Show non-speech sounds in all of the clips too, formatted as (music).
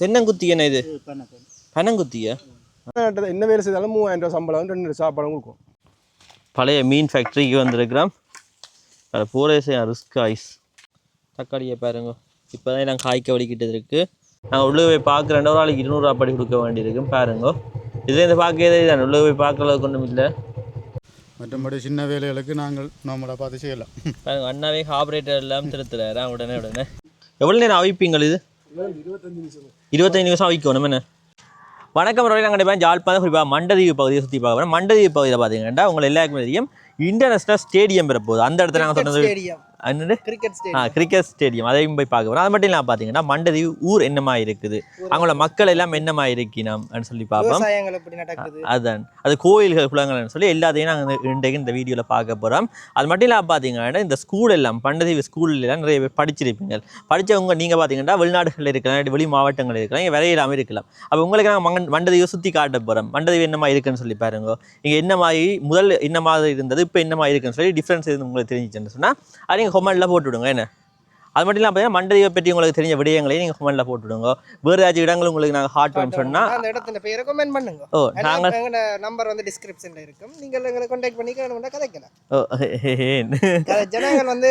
தென்னங்குத்தி என்ன இது? பனங்குத்தியா என்ன வேலை செய்தாலும் மூவாயிரம் ரூபா சம்பளம் ரெண்டு சாப்பாடும் கொடுக்கும். பழைய மீன் ஃபேக்ட்ரிக்கு வந்திருக்கிறோம் அதில் பூரே செய்ய ரிஸ்க் ஐஸ் தக்காளியை பாருங்க. இப்போ தான் நான் காய்க்க வலிக்கிட்டு இருக்கு. நாங்கள் உள்ளே போய் பார்க்குறேன். ஒரு ஆளுக்கு இருநூறுவா படி கொடுக்க வேண்டியிருக்கும் பாருங்க. இதுல இந்த பார்க்கறதே தான் உள்ளே போய் பார்க்குற அளவுக்கு ஒன்றும் இல்லை. மற்றபடி சின்ன வேலைகளுக்கு நாங்கள் நம்மளை பார்த்து செய்யலாம். பாருங்க அண்ணாவே ஆப்ரேட்டர் எல்லாம் திருத்துறாரா உடனே உடனே. எவ்வளோ நேரம் அவிப்பீங்கள் இது? இருபத்தஞ்சு நிமிஷம். இருபத்தஞ்சு அவிக்கணும் என்ன? வணக்கம் நாங்கள் இப்போ ஜாழ்ப்பாணம் குறிப்பாக மண்டதீவு பகுதியை சுற்றி பார்க்க போகிறோம் மண்டதீவு பகுதியில் பார்த்தீங்கன்னா உங்கள் எல்லாருக்குமே தெரியும். இன்டர்நேஷனல் ஸ்டேடியம் பெற போகுது. அந்த இடத்துல நாங்கள் சொன்னது என்னது? கிரிக்கெட் ஆ ஸ்டேடியம் கிரிக்கெட் ஸ்டேடியம் அதையும் போய் பார்க்க போகிறோம் அது மட்டும் இல்லாமல் பார்த்தீங்கன்னா மண்டதீவு ஊர் என்னமா இருக்குது அவங்களோட மக்கள் எல்லாம் என்னமா அப்படின்னு சொல்லி பார்ப்போம். அதான். அது கோயில்கள் குளங்கள்னு சொல்லி எல்லாத்தையும் நாங்கள் இன்றைக்கு இந்த வீடியோவில் பார்க்க போகிறோம் அது மட்டும் இல்லாமல் பார்த்தீங்கன்னா இந்த ஸ்கூல் எல்லாம் பண்டதீவு ஸ்கூல்ல எல்லாம் நிறைய பேர் படிச்சிருப்பீங்க. படித்தவங்க நீங்கள் பார்த்தீங்கன்னா வெளிநாடுகளில் இருக்கலாம் வெளி மாவட்டங்களில் இருக்கலாம் இங்கே வரையிலாமல் இருக்கலாம். அப்போ உங்களுக்கு நாங்கள் மண்டதீவை சுற்றி காட்ட போகிறோம் மண்டதீவு என்ன மாதிரி இருக்குன்னு சொல்லி பாருங்க. இங்கே என்ன மாதிரி முதல் என்ன மாதிரி இருந்தது? இப்போ என்னமா இருக்குன்னு சொல்லி டிஃப்ரென்ஸ் எதுவும் உங்களுக்கு தெரிஞ்சிச்சுன்னு சொன்னால் அது நீங்கள் கொமெண்டில் போட்டு விடுங்க என்ன? அது மட்டும் இல்லாமல் பார்த்தீங்கன்னா மண்டதீவை பற்றி உங்களுக்கு தெரிஞ்ச விடயங்களையும் நீங்கள் கொமெண்டில் போட்டு விடுங்க வேறு ஏதாச்சும் இடங்கள் உங்களுக்கு நாங்கள் ஹார்ட் சொன்னால் அந்த இடத்துல பேரை கமெண்ட் பண்ணுங்க. ஓ நாங்கள் நம்பர் வந்து டிஸ்கிரிப்ஷன்ல இருக்கும். நீங்கள் எங்களை கான்டாக்ட் பண்ணி கதைக்கலாம். ஓ வந்து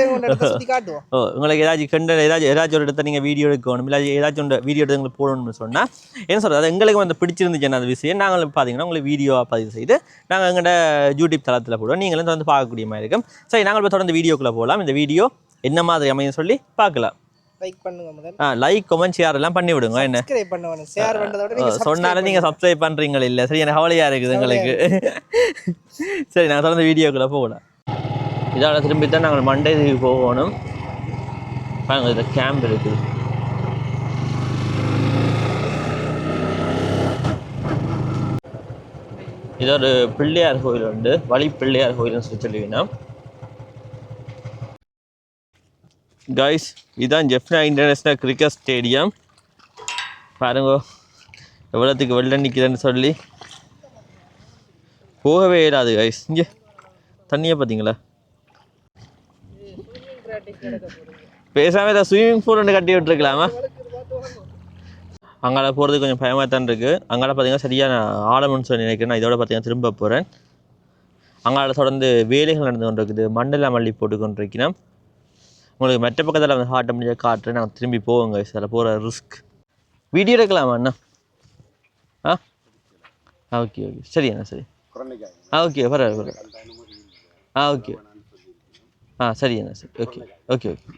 காட்டுவோம். ஓ உங்களுக்கு ஏதாச்சும் கண்ட ஏதாச்சும் ஏதாச்சும் ஒரு இடத்த நீங்கள் வீடியோ எடுக்கணும் இல்லை ஏதாச்சும் ஒன்று வீடியோ எடுத்து உங்களுக்கு போடணும்னு சொன்னால் என்ன சொல்கிறது அது எங்களுக்கு வந்து பிடிச்சிருந்துச்சு அந்த விஷயம்? நாங்கள் பார்த்தீங்கன்னா உங்களுக்கு வீடியோவாக பதிவு செய்து நாங்கள் எங்களோட யூடியூப் தளத்தில் போடுவோம். நீங்களும் வந்து பார்க்கக்கூடிய மாதிரி இருக்கும். சரி நாங்கள் இப்போ தொடர்ந்து வீடியோக்குள்ளே போகலாம். இந்த வீடியோ என்ன மாதிரி அமையும் சொல்லி பார்க்கலாம். லைக் பண்ணுங்க முதல் ஆ லைக் கமெண்ட் ஷேர் எல்லாம் பண்ணி விடுங்க. என்ன? சப்ஸ்கிரைப் பண்ணுவாங்க ஷேர் பண்றதோட ஓ, நீங்க சொன்னாலும் நீங்கள் சப்ஸ்கிரைப் பண்ணுறீங்களா இல்லை சரி எனக்கு கவலையாக இருக்குது எங்களுக்கு (laughs) சரி நாங்கள் தொடர்ந்து வீடியோக்குள்ளே போகலாம். இதோட திரும்பி தான் நாங்கள் மண்டே போகணும். பாருங்க இந்த கேம்ப் இருக்குது இது ஒரு பிள்ளையார் கோயில் உண்டு. வழி பிள்ளையார் கோயில்னு சொல்லி சொல்லுவீங்கன்னா கைஸ் இதுதான் ஜெஃப்னா இன்டர்நேஷ்னல் கிரிக்கெட் ஸ்டேடியம் பாருங்க எவ்வளோத்துக்கு வெளில நிற்கிறேன்னு சொல்லி. போகவே இயலாது கைஸ் இங்கே தண்ணியை பார்த்தீங்களா பேசாமல் இதை ஸ்விம்மிங் பூல் ஒன்று கட்டி விட்டுருக்கலாமா? அங்கால போகிறது கொஞ்சம் பயமாக தான் இருக்குது அங்கால பார்த்தீங்கன்னா சரியான ஆழம்னு சொல்லி நினைக்கிறேன். நான் இதோட பார்த்தீங்கன்னா திரும்ப போகிறேன் அங்கால தொடர்ந்து வேலைகள் நடந்து கொண்டிருக்குது. மண்டல மல்லி போட்டு கொண்டிருக்கிறேன் உங்களுக்கு மெட்ட பக்கத்தில் வந்து ஹாட்ட முடிஞ்ச காட்டுறேன் நாங்கள் திரும்பி போவோங்க சில போகிற ரிஸ்க் வீடியோ எடுக்கலாமா அண்ணா? ஆ? ஆ ஓகே ஓகே சரி அண்ணா சரி. ஆ ஓகே பரவாயில்ல பரவாயில்ல. ஆ ஓகே ஆ சரி அண்ணா சரி. ஓகே ஓகே ஓகே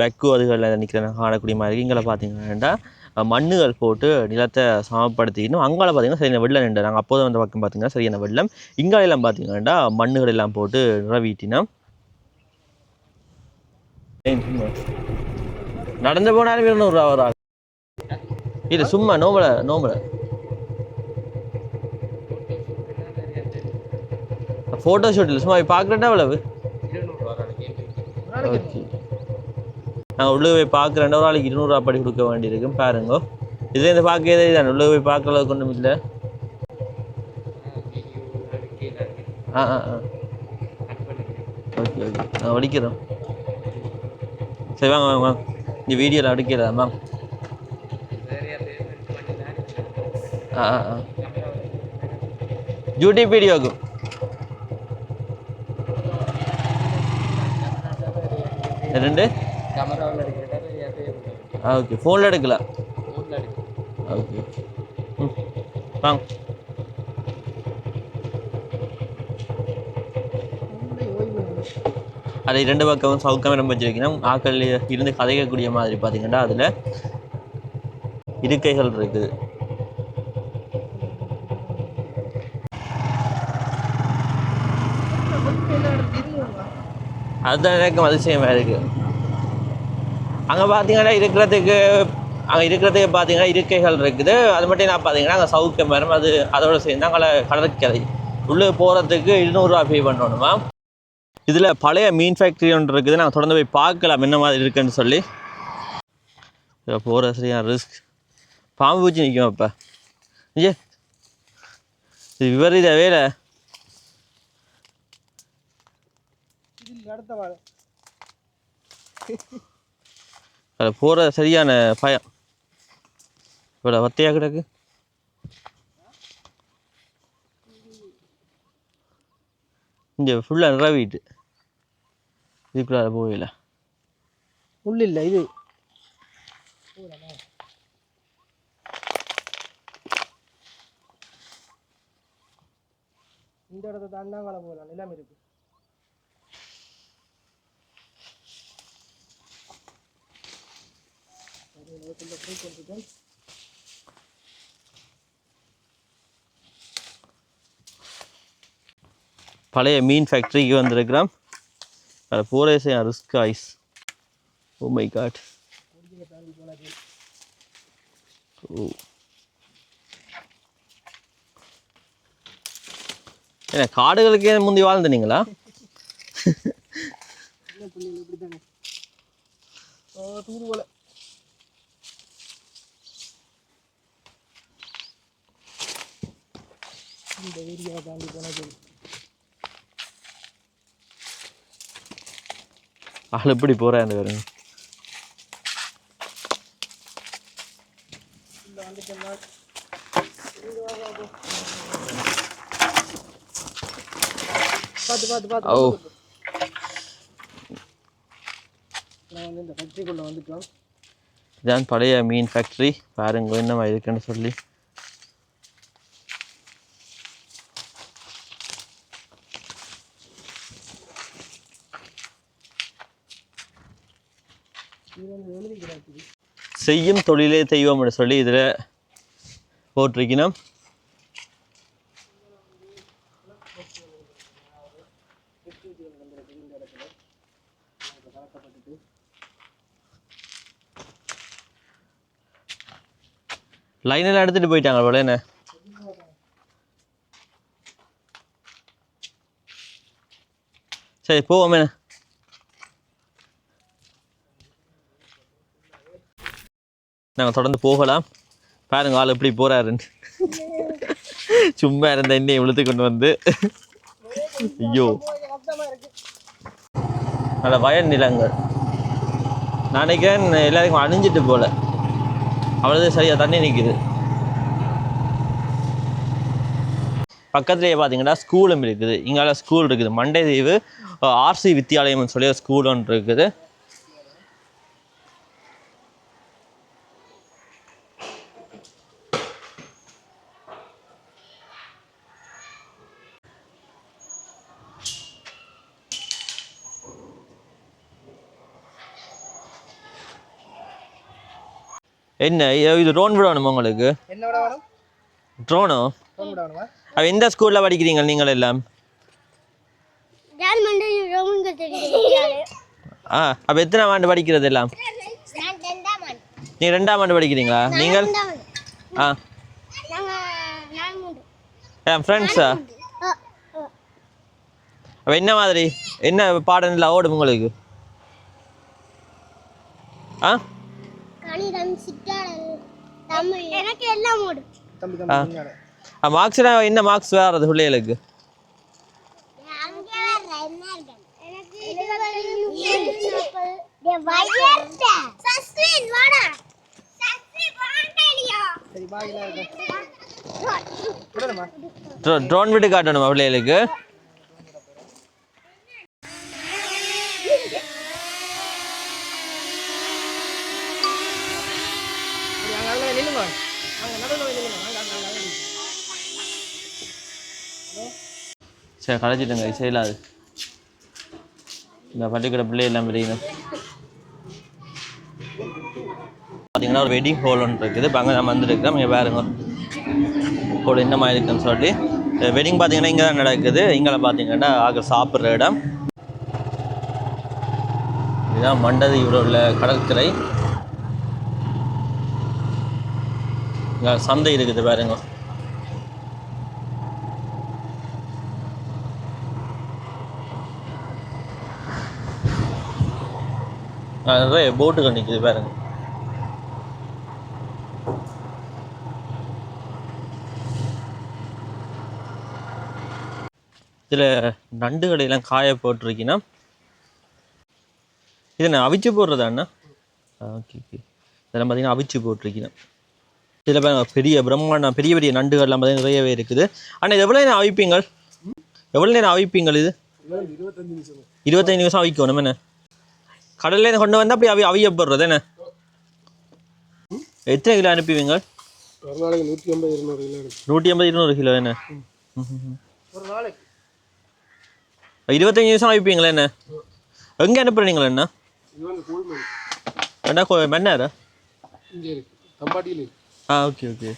பெக்கு அதுகளில் நிற்கிறேன் காணக்கூடிய மாதிரி இங்கே பார்த்தீங்கன்னா மண்ணுகள் போட்டு நிலத்தை சமப்படுத்திக்கணும். அங்கால பார்த்தீங்கன்னா சரியான வெள்ளம் நின்று நாங்கள் அப்போது வந்த பக்கம் பார்த்தீங்கன்னா சரியான வெள்ளம். இங்காலெல்லாம் பார்த்தீங்கன்னா மண்ணுகள் எல்லாம் போட்டு நிறவீட்டினோம். நடந்து போனாலும் இருநூறுவா ஒரு ஆள் இது சும்மா நோம்பல நோம்பல. ஃபோட்டோ ஷூட் இல்லை சும்மா பார்க்குறேன்னா எவ்வளவு? ஓகே நான் உள்ளே போய் பார்க்குறேன் ஒரு ஆளுக்கு இருநூறுவா படி கொடுக்க வேண்டியிருக்கும் பாருங்க. இதுல இந்த பார்க்கறதே தான் உள்ளே போய் பார்க்குற அளவுக்கு ஒன்றும் இல்லை. ஆ ஆ ஆ ஓகே ஓகே நான் வடிக்கிறோம் சரி வாங்க வாங்க வாங்க. இந்த வீடியோவில் அடிக்கிறதா மேம் ஆ ஆ ஆ. யூடியூப் வீடியோக்கு ரெண்டு ஓகே ஃபோனில் எடுக்கலாம் ஓகே ம் வாங்க. அதை ரெண்டு பக்கமும் சவுக்கம் இடம் வச்சிருக்கணும். ஆக்கள் இருந்து கதைக்கக்கூடிய மாதிரி பார்த்தீங்கன்னா அதில் இருக்கைகள் இருக்குது. அதுதான் எனக்கும் அதிசயமாக இருக்குது அங்கே பார்த்தீங்கன்னா இருக்கிறதுக்கு அங்கே இருக்கிறதுக்கு பார்த்தீங்கன்னா இருக்கைகள் இருக்குது. அது மட்டும் நான் பார்த்தீங்கன்னா அங்கே சவுக்கம் வரும். அது அதோட சேர்ந்து அங்கே கடற்கரை உள்ளே போகிறதுக்கு இருநூறுவா பே பண்ணணுமா இதில் பழைய மீன் ஃபேக்ட்ரி ஒன்று இருக்குது. நாங்கள் தொடர்ந்து போய் பார்க்கலாம் என்ன மாதிரி இருக்குன்னு சொல்லி. இதில் போகிற சரியான ரிஸ்க் பாம்பு பூச்சி நிற்கும் இப்போ ஏ இது விபரீத வேலை. அதில் போகிற சரியான பயம். இவ்வளோ வத்தையாக கிடக்கு? இங்கே ஃபுல்லாக நிறவிட்டு இதுக்குள்ளார போகல. முள் இல்லை இது. இந்த இடத்த தாண்டாங்கள போகலாம் நிலம் இருக்கு. பழைய மீன் ஃபேக்ட்ரிக்கு வந்திருக்கிறோம். அதில் போரேசே risk ice oh my god oh என்ன காடுகளுக்கே முந்தி வாழ்ந்து நீங்களா இந்த ஏரியாவை தாண்டி போனது. ஆள் எப்படி போகிறேன் பாருங்க. பார்த்து பார்த்து ஓ. இதான் பழைய மீன் ஃபேக்ட்ரி பாருங்க என்னமா இருக்குன்னு சொல்லி. செய்யும் தொழிலே தெய்வம்னு சொல்லி இதில் போட்டிருக்கணும். எல்லாம் எடுத்துட்டு போயிட்டாங்க போல என்ன? சரி போவோமே நாங்கள் தொடர்ந்து போகலாம். பாருங்க ஆள் எப்படி போறாருன்னு. சும்மா இருந்த எண்ணெயை இழுத்து கொண்டு வந்து. ஐயோ. நல்ல வயல் நிலங்கள். நான் நினைக்கிறேன் எல்லாருக்கும் அணிஞ்சிட்டு போல. அவ்வளோதான் சரியாக தண்ணி நிற்குது பக்கத்துலேயே பார்த்தீங்கன்னா ஸ்கூலும் இருக்குது. இங்கால ஸ்கூல் இருக்குது. மண்டே தீவு ஆர்சி வித்தியாலயம்னு சொல்லி ஒரு ஸ்கூல் ஒன்று இருக்குது. என்ன இது ட்ரோன் உங்களுக்கு? என்ன விட வேணும்? ட்ரோனோ விட வேணுமா? அவ எந்த ஸ்கூலில் படிக்கிறீங்க நீங்கள் எல்லாம்? ஆ அப்போ எத்தனை ஆண்டு படிக்கிறது எல்லாம்? நான் ரெண்டாம் ஆண்டு. நீங்கள் ரெண்டாம் ஆண்டு படிக்கிறீங்களா? நீங்கள்? ஆ. என் ஃப்ரெண்ட்ஸா. அப்போ என்ன மாதிரி? என்ன பாடம் இல்லை ஓடும் உங்களுக்கு? ஆ? எனக்கு எல்லாம் ஓடும் தம்பி தம்பி முன்னாடி. மார்க்ஸ்னா என்ன மார்க்ஸ் வேறது பிள்ளைகளுக்கு? ட்ரோன் விட்டு காட்டணுமா பிள்ளைகளுக்கு? சரி களைச்சிட்டுங்க செய்யலாது. இந்த பள்ளிக்கூட பிள்ளை எல்லாம் பிரிக்கணும் பார்த்தீங்கன்னா ஒரு வெட்டிங் ஹால் ஒன்று இருக்குது. இப்போ அங்கே நம்ம வந்துருக்கிறோம். இங்கே பாருங்க. ஹோல் என்ன மாதிரி இருக்குன்னு சொல்லி. வெட்டிங் பார்த்தீங்கன்னா இங்கே தான் நடக்குது. இங்கே பார்த்தீங்கன்னா ஆக சாப்பிட்ற இடம். இதுதான் மண்டதியில் உள்ள கடற்கரை. இங்கே சந்தை இருக்குது பாருங்க. நிறைய போட்டுகள் நிற்குது பாருங்க. இதில் நண்டுகளை எல்லாம் காய போட்டிருக்கீங்கன்னா இதை நான் அவிச்சு போடுறதா அண்ணா? ஓகே ஓகே இதெல்லாம் பார்த்தீங்கன்னா அவிச்சு போட்டிருக்கீங்க. இதில் பாருங்க பெரிய பிரம்மாண்டம் பெரிய பெரிய நண்டுகள்லாம் பார்த்தீங்கன்னா நிறையவே இருக்குது. ஆனால் இது எவ்வளோ நேரம் அவிப்பீங்கள் எவ்வளோ நேரம் அவிப்பீங்கள் இது? இருபத்தஞ்சு நிமிஷம். அவிக்கணும் என்ன கடல்ல இருந்து கொண்டு வந்தால் அப்படி அவி அவியப்படுறது என்ன? எத்தனை கிலோ அனுப்புவீங்க? ஒரு நாளைக்கு நூற்றி ஐம்பது இருநூறு கிலோ நூற்றி ஐம்பது இருநூறு கிலோ என்ன? ஒரு நாளைக்கு. இருபத்தஞ்சு நிமிஷம் அவிப்பீங்களா என்ன? எங்கே அனுப்புறீங்களா என்ன கோ மன்னாரா இங்கே இருக்கு. தம்பாட்டியில் இருக்கு. ஆ ஓகே ஓகே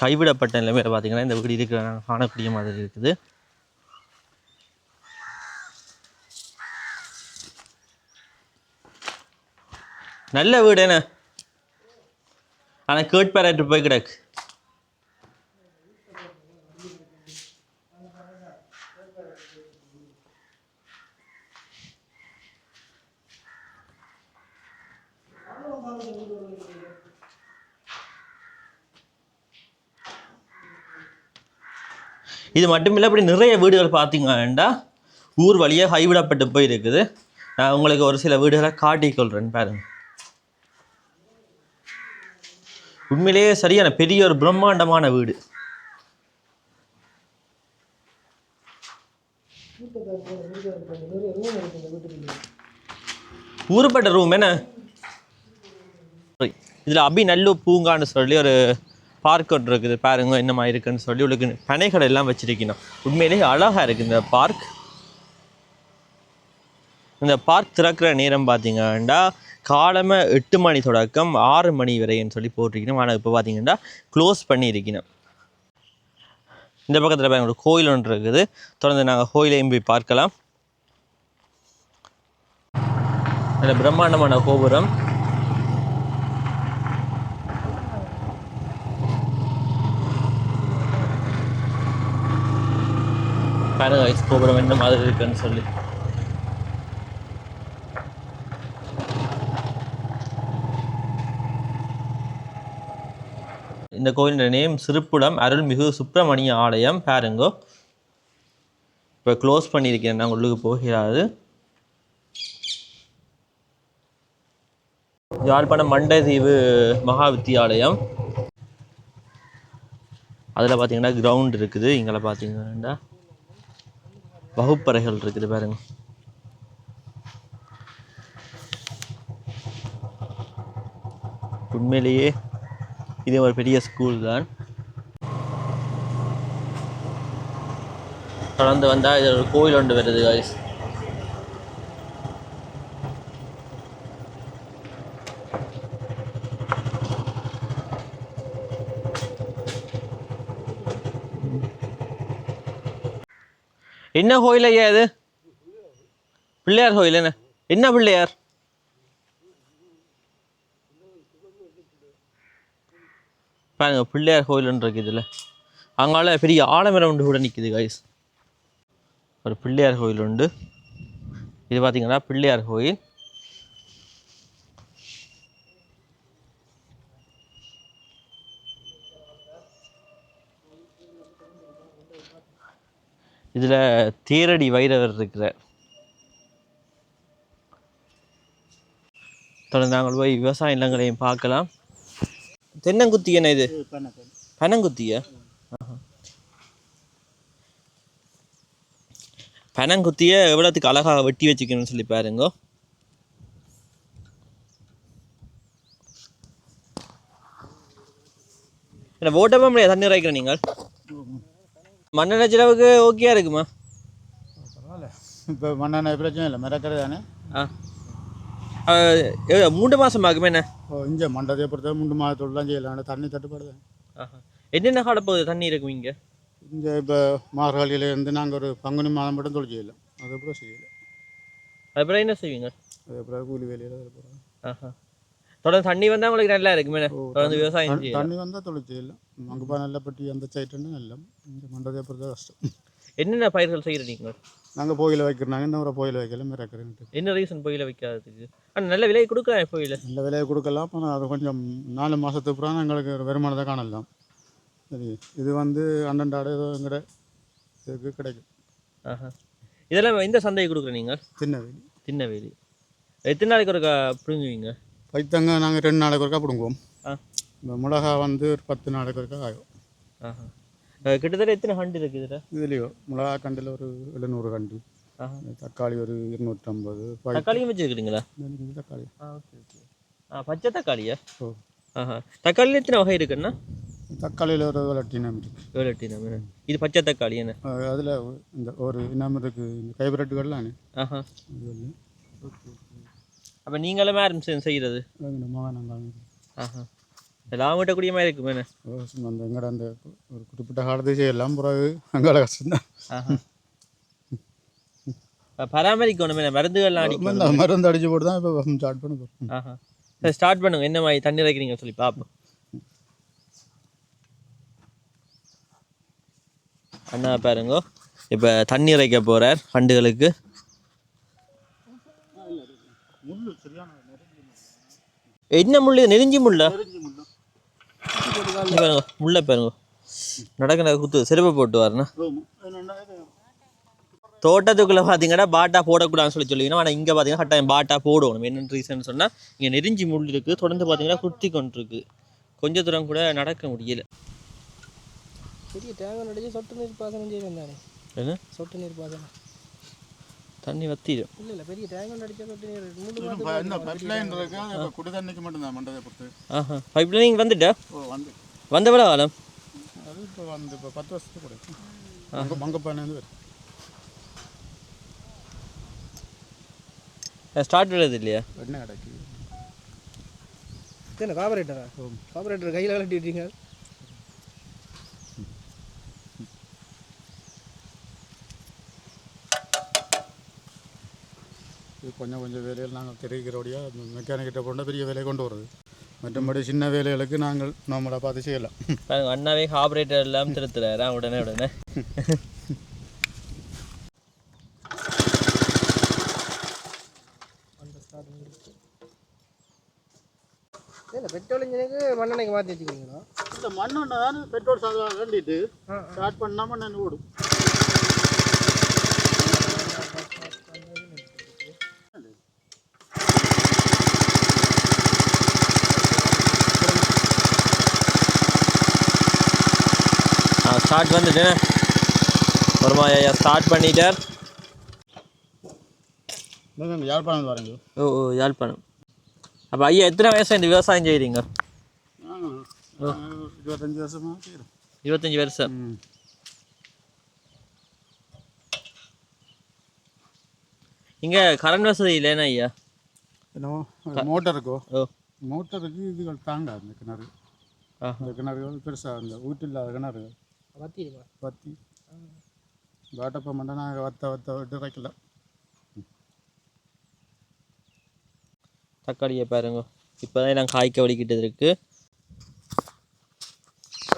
கைவிடப்பட்ட நிலைமையில பார்த்தீங்கன்னா இந்த வீடு இருக்கிற நாங்கள் காணக்கூடிய மாதிரி இருக்குது நல்ல வீடு என்ன? ஆனால் கேட்பாராட்டு போய் கிடக்கு. இது மட்டும் இல்லை இப்படி நிறைய வீடுகள் பார்த்தீங்கன்னா ஊர் வழியாக கைவிடப்பட்டு போயிருக்குது. நான் உங்களுக்கு ஒரு சில வீடுகளை காட்டிக்கொள்கிறேன் பாருங்கள் உண்மையிலேயே சரியான பெரிய ஒரு பிரம்மாண்டமான வீடு. ஊருப்பட்ட ரூம் என்ன? இதில் அபி நல்லு பூங்கான்னு சொல்லி ஒரு பார்க் ஒன்று இருக்குது. பாருங்க என்ன மாதிரி இருக்குன்னு சொல்லி உங்களுக்கு பனைகள் எல்லாம் வச்சிருக்கணும். உண்மையிலேயே அழகாக இருக்குது இந்த பார்க் இந்த பார்க் திறக்கிற நேரம் பார்த்தீங்கன்னா காலமே எட்டு மணி தொடக்கம் ஆறு மணி வரைன்னு சொல்லி போட்டிருக்கணும். ஆனால் இப்போ பார்த்தீங்கன்னா க்ளோஸ் பண்ணியிருக்கணும். இந்த பக்கத்தில் பாருங்க கோயில் ஒன்று இருக்குது. தொடர்ந்து நாங்கள் கோயிலையும் போய் பார்க்கலாம். நல்ல பிரம்மாண்டமான கோபுரம். பாருங்க கோபுரம் என்ன மாதிரி இருக்குன்னு சொல்லி. இந்த கோயிலோட நேம் சிறுப்புடம் அருள்மிகு சுப்பிரமணிய ஆலயம் பாருங்கோ. இப்போ க்ளோஸ் பண்ணியிருக்கேன். நாங்கள் உள்ளுக்கு போகிறாரு யாழ்ப்பாணம் மண்டதீவு மகா வித்தியாலயம் அதில் பார்த்தீங்கன்னா கிரவுண்ட் இருக்குது. இங்கே பார்த்தீங்கன்னா வகுப்பறைகள் இருக்குது பாருங்க. உண்மையிலேயே இது ஒரு பெரிய ஸ்கூல் தான். தொடர்ந்து வந்தால் இது ஒரு கோயில் ஒன்று வருது காய்ஸ் என்ன கோயில் ஐயா இது? பிள்ளையார் கோயில் என்ன? என்ன பிள்ளையார்? பாருங்க பிள்ளையார் கோயில்னு இருக்கு இதில். அங்கால பெரிய ஆலமரம் உண்டு கூட நிற்கிது கைஸ் ஒரு பிள்ளையார் கோயில் உண்டு. இது பார்த்திங்கன்னா பிள்ளையார் கோயில். இதில் தேரடி வைரவர் இருக்கிறார். தொடர்ந்து நாங்கள் போய் விவசாய நிலங்களையும் பார்க்கலாம். தென்னங்குத்தி என்ன இது? பனங்குத்தியா. பனங்குத்தியை எவ்வளோத்துக்கு அழகாக வெட்டி வச்சுக்கணும்னு சொல்லி பாருங்க. என்ன ஓட்டமா முடியாது தண்ணி இறைக்கிற நீங்கள்? மண்ணெண்ணெய் செலவுக்கு ஓகேயா இருக்குமா? இப்போ மண்ணெண்ணெய் பிரச்சனை இல்லை. மிரக்கிறது தானே? ஆ. மூன்று மாதம் ஆகுமே என்ன? இங்கே மண்டதை பொறுத்த மூன்று மாதத்தோடு தான் செய்யலாம். தண்ணி தட்டுப்பாடு தான். என்னென்ன கால போகுது? தண்ணி இருக்கும் இங்கே? இங்கே இப்போ மார்கழியிலேருந்து நாங்கள் ஒரு பங்குனி மாதம் மட்டும் தொழில் செய்யலாம். அதுக்கப்புறம் செய்யலை. அப்புறம் என்ன செய்வீங்க? அதுக்கப்புறம் கூலி வேலையில் அதுக்கப்புறம் ஆஹா. தொடர்ந்து தண்ணி வந்தால் உங்களுக்கு நல்லா இருக்குமே. தொடர்ந்து விவசாயம் தண்ணி- வந்தால் தொழில் செய்யலாம். அங்கே நல்லப்பட்டி அந்த சைட்டுன்னு நல்ல இங்கே மண்டதை பொறுத்த கஷ்டம். என்னென்ன பயிர்கள் செய்கிற நீங்கள்? நாங்கள் போயில் வைக்கிறாங்க இந்த முறை போயில் வைக்கல மிரக்கிறேன்ட்டு என்ன ரீசன் புயல வைக்காததுக்கு? ஆனால் நல்ல விலை கொடுக்குறேன் புயல? நல்ல விலையை கொடுக்கலாம் ஆனால் அது கொஞ்சம் நாலு மாதத்துக்கு அப்புறம் எங்களுக்கு ஒரு வருமானத்தை காணலாம். சரி இது வந்து அண்ணன்டாடு ஏதோ எங்கட இதுக்கு கிடைக்கும். ஆஹா. இதெல்லாம் எந்த சந்தைக்கு கொடுக்குற நீங்கள்? சின்ன வேலி திண்ணவேலி. எத்தனை நாளைக்கு ஒருக்கா பிடுங்குவீங்க? வைத்தங்க நாங்கள் ரெண்டு நாளைக்கு ஒருக்கா பிடுங்குவோம். ஆ. இந்த மிளகா வந்து ஒரு பத்து நாளைக்கு ஒருக்கா ஆகும் ஆஹா. கிட்டத்தட்ட எத்தனை ஹண்ட் இருக்குது இதில்? இதுலேயோ? மிளகா கண்டில் ஒரு எழுநூறு கண்டு தக்காளி ஒரு இருநூற்றம்பது. தக்காளியும் வச்சுருக்கிறீங்களா? தக்காளி. ஆ ஓகே ஓகே. ஆ பச்சை தக்காளியா? ஓ. ஆஹா. தக்காளியில் எத்தனை வகை இருக்குன்னா? தக்காளியில் ஒரு வெரைட்டி இனம் இருக்கு ஏழு நம்ம இது பச்சை தக்காளி என்ன? அதில் இந்த ஒரு இனம் இருக்கு இந்த கைபிரட்டுகள்லாம் ஆஹா. வந்து அப்போ நீங்களுமே ஆரம்பிச்சு செய்கிறது ஆஹா. எல்லாம் வீட்டக்கூடிய மாதிரி இருக்குமே. என்ன அந்த எங்கட அந்த ஒரு குறிப்பிட்ட காலத்தை செய்யலாம் பிறகு அங்கே கஷ்டம்தான். பராமரிக்கணும் என்ன மருந்துகள்லாம் அடிக்கணும். மருந்து அடிச்சு போட்டு தான் இப்போ ஸ்டார்ட் பண்ண போகிறோம் சரி ஸ்டார்ட் பண்ணுங்க. என்ன மாதிரி தண்ணி இறைக்கிறீங்க சொல்லி பார்ப்போம் அண்ணா பாருங்க. இப்போ தண்ணி இறைக்க போகிறார் ஃபண்டுகளுக்கு என்ன முள்ளு? நெருஞ்சி முள்ளா? பாருங்க முள்ள பாருங்க. நடக்கிற குத்து செருப்பை போட்டு வரணும் தோட்டத்துக்குள்ளே பார்த்தீங்கன்னா பாட்டா போடக்கூடாதுன்னு சொல்லி சொல்லிக்கணும் ஆனால் இங்கே பார்த்தீங்கன்னா கட்டாயம் பாட்டா போடணும். என்ன ரீசன் சொன்னால் இங்கே நெருஞ்சி முள் இருக்குது தொடர்ந்து பார்த்தீங்கன்னா குத்தி கொண்டிருக்கு. கொஞ்ச தூரம் கூட நடக்க முடியல. பெரிய டேங்கன் அடிச்சு சொட்டு நீர் பாசனம் செய்வேன் தானே? என்ன? சொட்டு நீர் பாசனம். தண்ணி வத்திடும் இல்லை இல்லை பெரிய டேங்கன் அடிச்ச சொட்டு நீர் மூணு இந்த பைப்லைன் இருக்கு குடி தண்ணிக்கு மட்டும்தான் மண்டதை பொறுத்து? ஆஹா. பைப் லைனிங் வந்துட்டா? ஓ வந்து வந்த விட காலம். அது இப்போ வந்து இப்போ பத்து வருஷத்துக்கு கூட அங்கே மங்கப்பானேருந்து ஸ்டார்ட் விடுறது இல்லையா? வெண்ணெய் கிடைக்கு என்ன காபரேட்டரா காபரேட்டர் கையில் கலட்டிட்டீங்க இது கொஞ்சம் கொஞ்சம் வேலைகள் நாங்கள் தெரிவிக்கிறபடியாக மெக்கானிக்கிட்ட போனால் பெரிய வேலையை கொண்டு வருது மற்றபடி சின்ன வேலைகளுக்கு நாங்கள் நம்மளை பார்த்து செய்யலாம். அண்ணாவே ஆப்ரேட்டர் எல்லாம் திருத்துறாரா. உடனே உடனே. இல்லை பெட்ரோல் இன்ஜினுக்கு மண்ணெண்ணைக்கு மாற்றி வச்சுக்கிறீங்களா? இந்த மண்ணெண்ணை தான் பெட்ரோல் சாதம் வேண்டிட்டு. ஸ்டார்ட் பண்ணால் மண்ணெண்ணெய் ஓடும். ஸ்டார்ட் வந்துட்டு. ஒரு மாதிரி ஸ்டார்ட் பண்ணிட்டார். யாழ்ப்பாணம் வரேங்க. ஓ ஓ யாழ்ப்பாணம். அப்போ ஐயா எத்தனை வயசு இந்த விவசாயம் செய்கிறீங்க இருபத்தஞ்சி செய்கிறோம் இருபத்தஞ்சி வருஷம். இங்கே கரண்ட் வசதி இல்லைன்னா ஐயா? என்னவோ மோட்டர் இருக்கோ ஓ. மோட்டருக்கு இதுகள் தாங்காது இந்த கிணறு. இந்த கிணறுகள் பெருசாக இந்த வீட்டில்லாத கிணறு. பத்திடுமா பத்தி வாட்டப்ப மட்டும் நாங்கள் வத்த வத்த விட்டு வைக்கலாம் தக்காளியை பாருங்க. இப்போ தான் எல்லாம் காய்க்க வலிக்கிட்டு இருக்கு.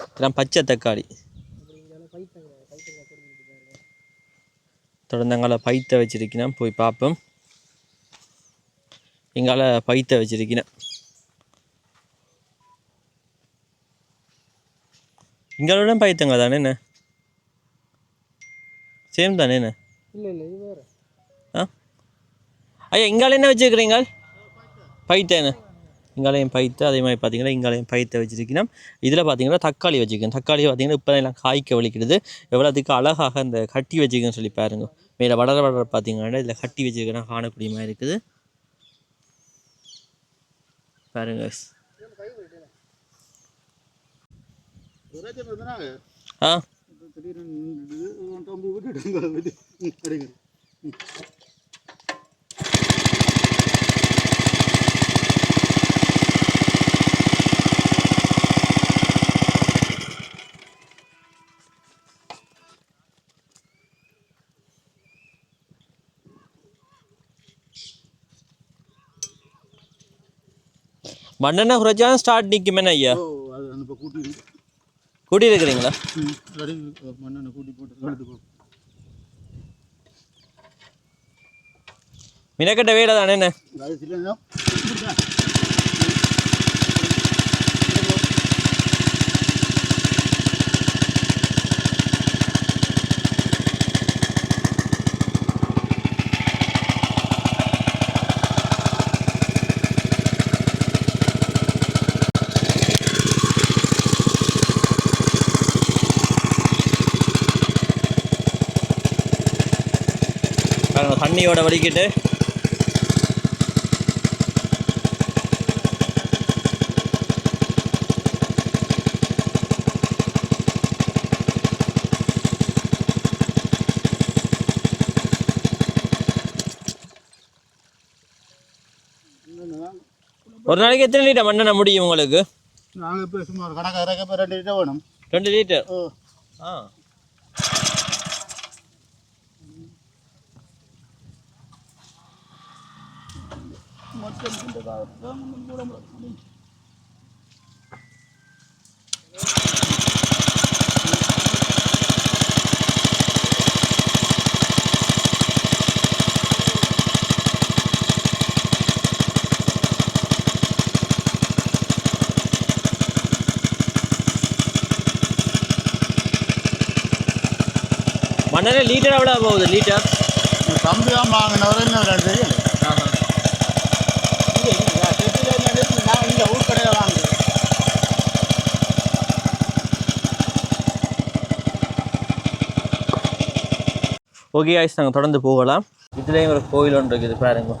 இதெல்லாம் பச்சை தக்காளி. தொடர்ந்து அங்கால பைத்த வச்சிருக்கிறேன். போய் பார்ப்போம். எங்கால பைத்த வச்சிருக்கிறேன். இங்களோட பைத்தங்க தானே என்ன? சேம் தானே என்ன? இல்லை இல்லை இது வேறு. ஆ? ஐயா இங்கால என்ன வச்சுருக்கிறீங்க பைத்தேன்னு இங்காலையும் பைத்து அதே மாதிரி பார்த்தீங்கன்னா இங்காலையும் பைத்தை வச்சிருக்கணும் இதில் பார்த்தீங்கன்னா தக்காளி வச்சுக்கணும் தக்காளி பார்த்தீங்கன்னா இப்போ எல்லாம் காய்க்க வலிக்கிறது. எவ்வளோத்துக்கு அழகாக அந்த கட்டி வச்சுக்கன்னு சொல்லி பாருங்க. மேலே வளர வளர பார்த்தீங்கன்னா இதில் கட்டி வச்சுக்கணும் காணக்கூடிய மாதிரி இருக்குது. பாருங்க. ஆ திடீர்னு தம்பி விட்டுட்டு அடிங்க மண்ணெண்ணெய் குறைச்சா ஸ்டார்ட் நிற்குமேண்ணா ஐயா ஓ அது அந்த இப்போ கூட்டி இருக்கிறீங்களா மினக்கட்ட வேலை தானே தண்ணியோட வலிக்கிட்டு ஒரு நாளைக்கு எத்தனை லிட்டர் மண்ணெண்ணெய் முடியும் உங்களுக்கு? நாங்கள் இப்போ சும்மா ஒரு கணக்கு ரெண்டு லிட்டர் வேணும். ரெண்டு லிட்டர்? ஓ ஆ. மண்ணெண்ணெய் லீட்டர் எவ்வளோ போகுது லீட்டர் கம்பி தான் வாங்கினவர் ரெண்டு தெரியல நான் இந்த ஊர் கடையில் வாங்குறேன் ஓகே ஆயிஸ் நாங்கள் தொடர்ந்து போகலாம். இதுலேயும் ஒரு கோயில் ஒன்று இருக்குது பாருங்க.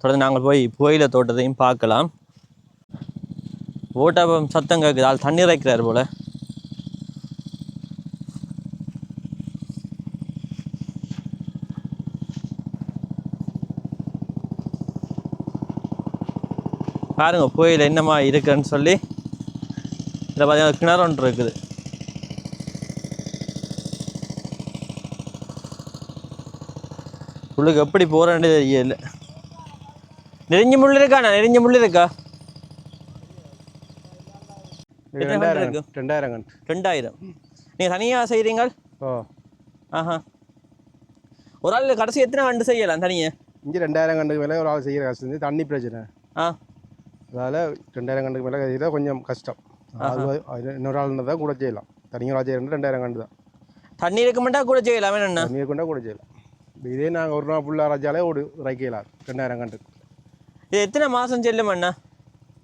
தொடர்ந்து நாங்கள் போய் புகையில தோட்டத்தையும் பார்க்கலாம். ஓட்டாபம் சத்தம் கேட்குது ஆள் தண்ணீர் வைக்கிறார் போல். பாருங்க புகையில என்னமா இருக்குன்னு சொல்லி. இதில் பார்த்தீங்கன்னா கிணறு ஒன்று இருக்குது. உள்ளுக்கு எப்படி போகிறேன்னு தெரியல. நெறிஞ்ச முள் இருக்காண்ணா நெறிஞ்ச முள் இருக்கா? ரெண்டாயிரம் ரெண்டாயிரம் நீங்கள் தனியாக செய்கிறீங்க ஓ. ஆஹா. ஒரு ஆள் கடைசி எத்தனை கண்டு செய்யலாம் தனியாக இங்கே ரெண்டாயிரம் கண்டுக்கு மேலே ஒரு ஆள் செய்கிற இது தண்ணி பிரச்சனை. ஆ. அதால் ரெண்டாயிரம் கண்டுக்கு மேலே செய்யறது கொஞ்சம் கஷ்டம். அது இன்னொரு ஆள் தான் கூட செய்யலாம். தனியாக செய்யறது ரெண்டாயிரம் கண்டு தான். தண்ணி இருக்க மாட்டா கூட செய்யலாம். என்ன? தண்ணியை கொண்டா கூட செய்யலாம். இதே நாங்கள் ஒரு நாள் ஃபுல்லாக ராஜாலே ஒரு இறக்கலாம் ரெண்டாயிரம் கண்டு. இது எத்தனை மாதம் செல்லும் அண்ணா?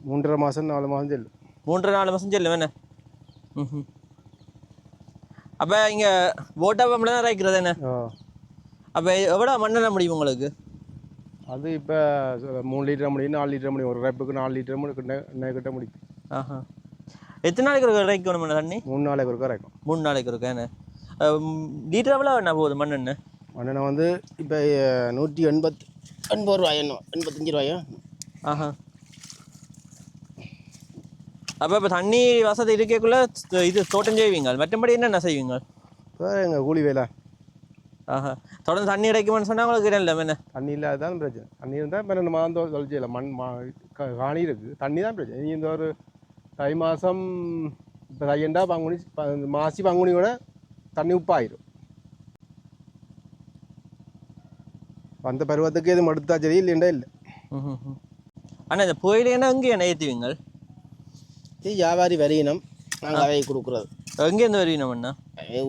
மூன்றரை மாதம் நாலு மாதம் செல்லும். மூன்றரை நாலு மாதம் செல்லும். என்ன? ம் அப்போ இங்கே ஓட்டாப்பம்பில் தான் ரைக்கிறது என்ன? அப்போ எவ்வளோ மண்ணெண்ண முடியும் உங்களுக்கு? அது இப்போ மூணு லிட்டர் முடியும் நாலு லிட்டர் முடியும் ஒரு ரேப்புக்கு நாலு லிட்டர் முடியும் கிட்ட முடியும் ஆஹா. எத்தனை நாளைக்கு ஒரு அண்ணா தண்ணி? மூணு நாளைக்கு ஒருக்கா இறக்கும் மூணு நாளைக்கு இருக்கா என்ன? லிட்டர் எவ்வளோ என்ன போகுது மண்ணெண்ணெய் மண்ணெண்ணெய் வந்து இப்போ நூற்றி எண்பத் எண்பது ரூபாய் என்ன எண்பத்தஞ்சு ரூபாயா? ஆஹா. அப்போ இப்போ தண்ணி வசதி இருக்கக்குள்ள இது தோட்டம் செய்வீங்க? மற்றபடி என்னென்ன செய்வீங்க? இப்போ எங்கள் கூலி வேலை. ஆஹா. தொடர்ந்து தண்ணி கிடைக்குமான்னு சொன்னால் உங்களுக்கு இல்லை என்ன? தண்ணி இல்லாதான் பிரச்சனை. தண்ணி இருந்தால் பன்னெண்டு மாதம் தொ- தொலைச்சி இல்லை மண் மா காணி இருக்குது தண்ணி தான் பிரச்சனை. இனி இந்த ஒரு தை மாதம் இப்போ தையண்டா பங்குனி மாசி பங்குனியோட தண்ணி உப்பாயிரும். வந்த பருவத்துக்கு எதுவும் எடுத்தா சரி இல்லைண்டா இல்லை. அண்ணா இந்த புயலேன்னா எங்கே என்ன ஏற்றுவீங்க இது வியாபாரி வரையினம். நாங்கள் அதை கொடுக்குறது. எங்கேருந்து வருவீங்க அண்ணா?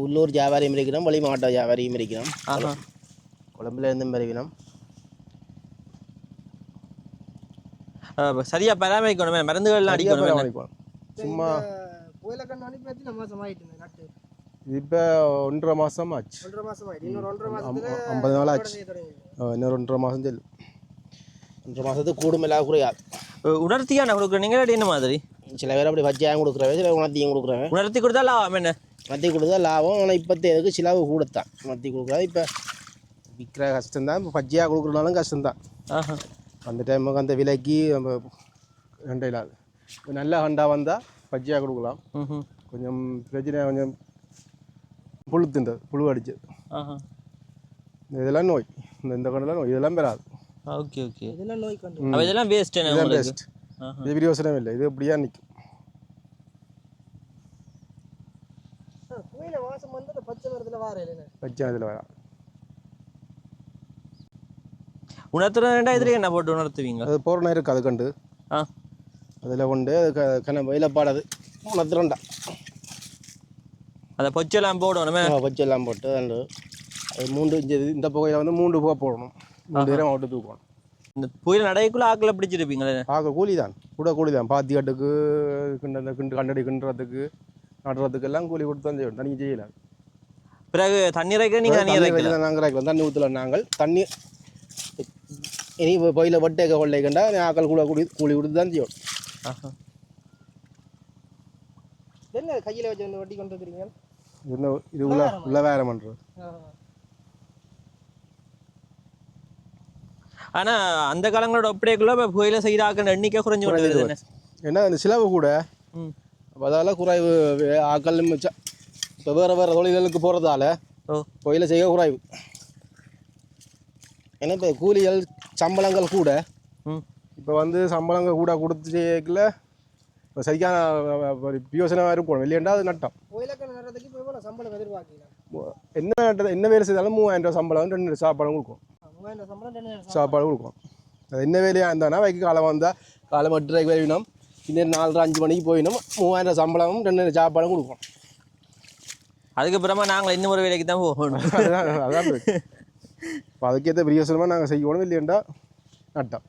உள்ளூர் வியாபாரியும் இருக்கிறோம் வெளி மாவட்ட வியாபாரியும் இருக்கிறோம் ஆஹா கொழம்புல இருந்தும் வருவினோம் சரியாக பராமரிக்கணுமே மருந்துகள்லாம் அடிக்கணுமே? பராமரிப்போம். சும்மா அனுப்பி வச்சு நம்ம நட்டு இப்போ ஒன்றரை மாதம் ஆச்சு. ஒன்றரை இன்னொரு ஒன்றரை ஐம்பது நாள் ஆச்சு. இன்னொரு ஒன்றரை மாதம் செல்லும் ஒன்றரை மாதத்துக்கு கூடுமெல்லாம் குறையாது. அஹ் உணர்த்தியான கொடுக்குறீங்க இல்லாட்டி என்ன மாதிரி. சில பேர் அப்படி வச்சியாகவும் கொடுக்குறவன் சில உணர்த்தியும் கொடுக்குறவன் உணர்த்தி கொடுத்தா லாபம் என்ன? மத்தி கொடுத்தா லாபம். ஆனால் இப்போத்தையதுக்கு சிலவு கூடத்தான். மத்தி கொடுக்குறது இப்போ விற்கிற கஷ்டம்தான். இப்போ பஜ்ஜியாக கொடுக்குறனாலும் கஷ்டம்தான். ஆஹா. அந்த டைமுக்கு அந்த விலைக்கு நம்ம இல்லாது இப்போ நல்ல கண்டா வந்தால் பஜ்ஜியாக கொடுக்கலாம். கொஞ்சம் பிரச்சனை கொஞ்சம் புழு தின்றது புழு அடிச்சது இதெல்லாம் நோய். இந்த இந்த கண்டெல்லாம் நோய். இதெல்லாம் பெறாது. Okay okay. இதெல்லாம் நோய் கண்டு ம். அப்போ இதெல்லாம் வேஸ்ட் இது பிரியோசனம் இல்லை. இது அப்படியே நிற்கும் பச்சை மரத்துல வார பஜ்ஜி இதில் என்ன போட்டு உணர்த்துவீங்க? அது போகிற நேரம் இருக்குது அது கண்டு. ஆ. அதில் கொண்டு அது கன வெயிலப்பாடது உணர்த்துறண்டா. அதை பொச்செல்லாம் போடணுமே? பச்செல்லாம் போட்டு அந்த அது மூன்று இந்த புகையில் வந்து மூன்று புகை போடணும். மூன்று நேரம் அவுட்டு தூக்கணும். இந்த புயல் நடைக்குள்ள ஆக்களை பிடிச்சிருப்பீங்களே? ஆக கூலி தான் கூட கூலி தான் பாத்தி கட்டுக்கு கிண்ட கிண்டு கண்டடி கிண்டுறதுக்கு நடுறதுக்கு எல்லாம் கூலி கொடுத்து தான் செய்யணும் தனி செய்யல. பிறகு தண்ணீர் வைக்க நீங்க தண்ணீர் வைக்கல நாங்கள் இறக்கலாம் தண்ணி ஊற்றல நாங்கள். தண்ணி இனி பயில வட்டேக்க கொள்ளைக்கண்டா ஆக்கள் கூட கூலி கூலி கொடுத்து தான் செய்யணும் ஆஹா. என்ன கையில் வச்சு வந்து வட்டி கொண்டு வந்துக்கிறீங்க இது இது உள்ள உள்ள வேற பண்ணுறது ஆனா அந்த காலங்களோட ஒப்படைக்குள்ள இப்ப புயல செய்கிற ஆக்கள் எண்ணிக்கை குறைஞ்சு கொண்டு வருது என்ன? ஏன்னா இந்த செலவு கூட. அப்ப அதால குறைவு ஆக்கள் இப்போ வேறு வேறு தொழில்களுக்கு போகிறதால தொழிலை செய்ய குறைவு. ஏன்னா இப்போ கூலிகள் சம்பளங்கள் கூட. ம். இப்போ வந்து சம்பளங்கள் கூட கொடுத்து செய்யக்குள்ள இப்போ சரியான ஒரு பியோசனமாக இருக்கும் வெளியேண்டா அது நட்டம். என்ன நட்டது என்ன வேலை செய்தாலும் மூவாயிரம் ரூபா சம்பளம் ரெண்டு சாப்பாடும் கொடுக்கும். சாப்பாடு கொடுக்கும் அது என்ன வேலையாக இருந்தானா வைக்க காலம் வந்தால் காலம் எட்டு ரூபாய்க்கு வேணும். இன்னும் நாலரை அஞ்சு மணிக்கு போயிடும் மூவாயிரம் சம்பளமும் ரெண்டு சாப்பாடும் கொடுக்கும் அதுக்கப்புறமா நாங்கள் இன்னும் ஒரு வேலைக்கு தான் போகணும். (laughs) அதான். இப்போ அதுக்கேற்ற பிரியோசனமாக நாங்கள் செய்யணும் இல்லையண்டா நட்டம்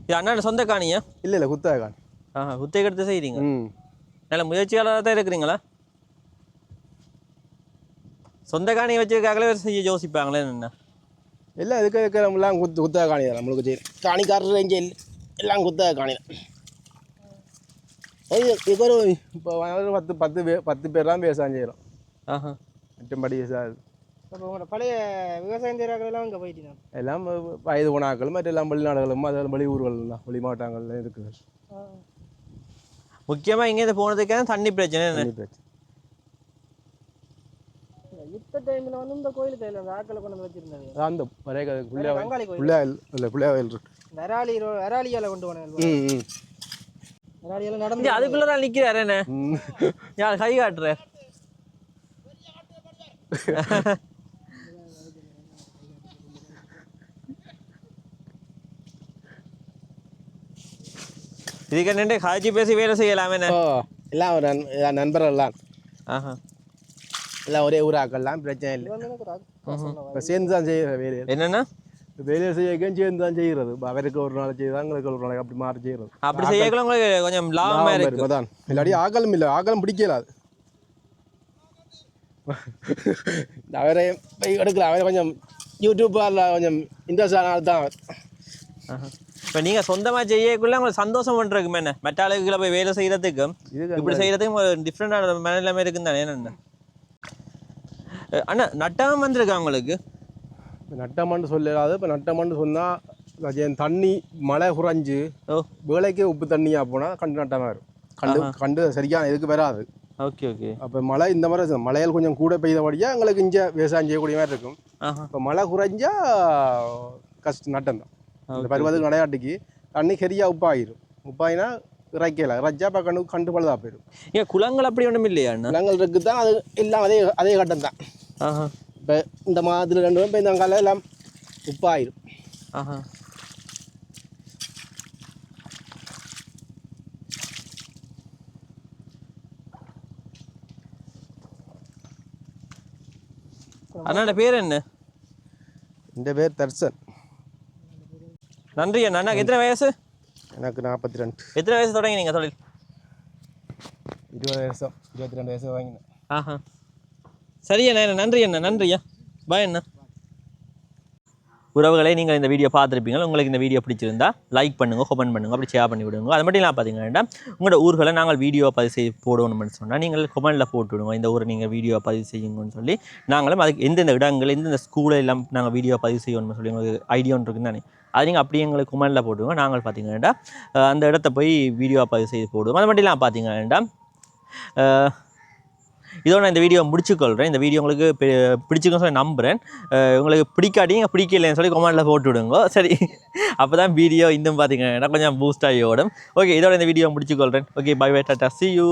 இது அண்ணா சொந்த காணியா? இல்லை இல்லை குத்தகான் ஆஹா குத்தகை எடுத்து செய்கிறீங்க ம். நல்ல முயற்சியாளராக தான் இருக்கிறீங்களா? சொந்த காணியை வச்சிருக்காங்களே செய்ய யோசிப்பாங்களே என்ன? இல்லை இதுக்கு இருக்கிறவங்களாம் குத்து குத்தகை காணி தான் நம்மளுக்கு செய்யும் காணிக்காரர் ரேஞ்சு எல்லாம் குத்தகை காணி தான் இதுக்கு ஒரு இப்போ பத்து பத்து பேர் பத்து பேர் தான் விவசாயம் செய்கிறோம் ஆஹா. மற்றபடி விவசாயம். இப்போ பழைய விவசாயம் செய்கிறார்கள் எல்லாம் அங்கே போயிட்டு எல்லாம் வயது போனாக்கள் மற்ற எல்லாம் வெளிநாடுகளும் அதெல்லாம் வெளியூர்கள் தான் வெளி மாவட்டங்கள்லாம் இருக்குது. முக்கியமாக இங்கேருந்து போனதுக்காக தண்ணி பிரச்சனை என்ன? தண்ணி பிரச்சனை. யுத்த டைமில் வந்து இந்த கோயிலுக்கு இல்லை. ஆக்களை கொண்டு வந்து வச்சிருந்தாங்க அந்த ஒரே பிள்ளையா வெங்காளி கோயில். பிள்ளையாவில் இல்லை பிள்ளையாவில் இருக்கு. ரோ- நராளியால கொண்டு போனேன். ம் நடந்து அதுக்குள்ள தான் நிற்கிறாரு என்ன? யார் கை காட்டுற. இதுக்கு நின்று காய்ச்சி பேசி வேலை செய்யலாமே எல்லாம் நண்பர்கள் எல்லாம் ஆஹா. எல்லாம் ஒரே ஊராக்கள்லாம் பிரச்சனை இல்லை. இப்போ சேர்ந்து தான் செய்கிற வேலையை. என்னன்னா? வேலையை செய்யக்கும் சேர்ந்து தான் செய்கிறது அவருக்கு ஒரு நாள் செய்யுது எங்களுக்கு ஒரு நாளைக்கு அப்படி மாறி செய்கிறது அப்படி செய்யக்கலாம் உங்களுக்கு கொஞ்சம் லாபமா இருக்கு. அதான் இல்லாட்டி ஆக்களும் இல்லை ஆக்களும் பிடிக்கல அது. இந்த அவரை போய் எடுக்கல அவரை கொஞ்சம் யூடியூப்பில் கொஞ்சம் இன்ட்ரெஸ்ட் ஆனால் தான். இப்போ நீங்க சொந்தமா செய்யக்குள்ள உங்களுக்கு சந்தோஷம் பண்றதுக்கு என்ன? மற்ற ஆளுகளை போய் வேலை செய்யறதுக்கும் இதுக்கு இப்படி செய்யறதுக்கும் ஒரு டிஃப்ரெண்டான மனநிலைமை இருக்குன்னு தானே என்ன அஹ் அண்ணா நட்டாம வந்திருக்கா உங்களுக்கு? நட்டமான்னு சொல்லலாது. இப்போ நட்டமான்னு சொன்னால் தண்ணி மழை குறைஞ்சு வேலைக்கே உப்பு தண்ணியாக போனால் கண்டு நட்டமாக வரும். கண்டு கண்டு சரியான இதுக்கு வராது. Okay okay. அப்போ மழை இந்த மாதிரி இருக்கும். மழையால் கொஞ்சம் கூட பெய்தபடியாக எங்களுக்கு இங்கே விவசாயம் செய்யக்கூடிய மாதிரி இருக்கும். இப்போ மழை குறைஞ்சா கஷ்டம் நட்டம் தான் இந்த பருவத்துக்கு நடையாட்டிக்கு தண்ணி சரியாக உப்பாயிரும். உப்பாயினா இறைக்கல இறைச்சா இப்போ கண்டு கண்டு போயிடும் ஏன் குளங்கள் அப்படி ஒன்றும் இல்லையா நிலங்கள் இருக்குது தான் அது எல்லாம் அதே அதே கட்டம் தான் ஆஹா இப்போ இந்த மாதத்தில் ரெண்டு பேரும் இந்த காலம் எல்லாம் உப்பாயிரும் ஆஹா அண்ணாட பேர் என்ன இந்த பேர் தர்சன் நன்றி அண்ணா எத்தனை வயசு எனக்கு நாற்பத்தி ரெண்டு. எத்தனை வயசு தொடங்கினீங்க தொழில்? இருபது வருஷம் இருபத்தி ரெண்டு வயசு வாங்கினேன் ஆஹா. சரி அண்ணா நன்றி அண்ணா நன்றியா? பாய் அண்ணா. உறவுகளை நீங்கள் இந்த வீடியோ பார்த்துருப்பீங்க உங்களுக்கு இந்த வீடியோ பிடிச்சிருந்தா லைக் பண்ணுங்கள் கமெண்ட் பண்ணுங்கள் அப்படி ஷேர் பண்ணி விடுங்க. அது மட்டும் இல்லாமல் பார்த்தீங்கன்னா உங்களோட ஊர்களை நாங்கள் வீடியோ பதிவு செய்ய போடணும்னு சொன்னால் நீங்கள் கமெண்ட்டில் போட்டு விடுங்க. இந்த ஊரை நீங்கள் வீடியோ பதிவு செய்யுங்கன்னு சொல்லி நாங்களும் அதுக்கு எந்தெந்த இடங்கள் எந்தெந்த ஸ்கூலை எல்லாம் நாங்கள் வீடியோ பதிவு செய்யணும்னு சொல்லி உங்களுக்கு ஐடியான்னு இருக்குன்னு தானே. அது நீங்கள் அப்படியே எங்களுக்கு கமெண்ட்டில் போட்டுருங்க நாங்கள் பார்த்தீங்கன்னா அந்த இடத்த போய் வீடியோ பதிவு செய்து போடுவோம். அது மட்டும் இல்லாமல் பார்த்தீங்கன்னா இதோட நான் இந்த வீடியோ முடிச்சுக்கொள்கிறேன் இந்த வீடியோ உங்களுக்கு பி- சொல்லி நம்புகிறேன் உங்களுக்கு பிடிக்காட்டிங்க பிடிக்கலைன்னு சொல்லி கமெண்ட்டில் போட்டு விடுங்க சரி. (laughs) அப்போ தான் வீடியோ இன்னும் பார்த்தீங்கன்னா கொஞ்சம் பூஸ்ட் ஆகி ஓடும். ஓகே இதோட இந்த video முடிச்சுக்கொள்கிறேன் okay bye bye tata see you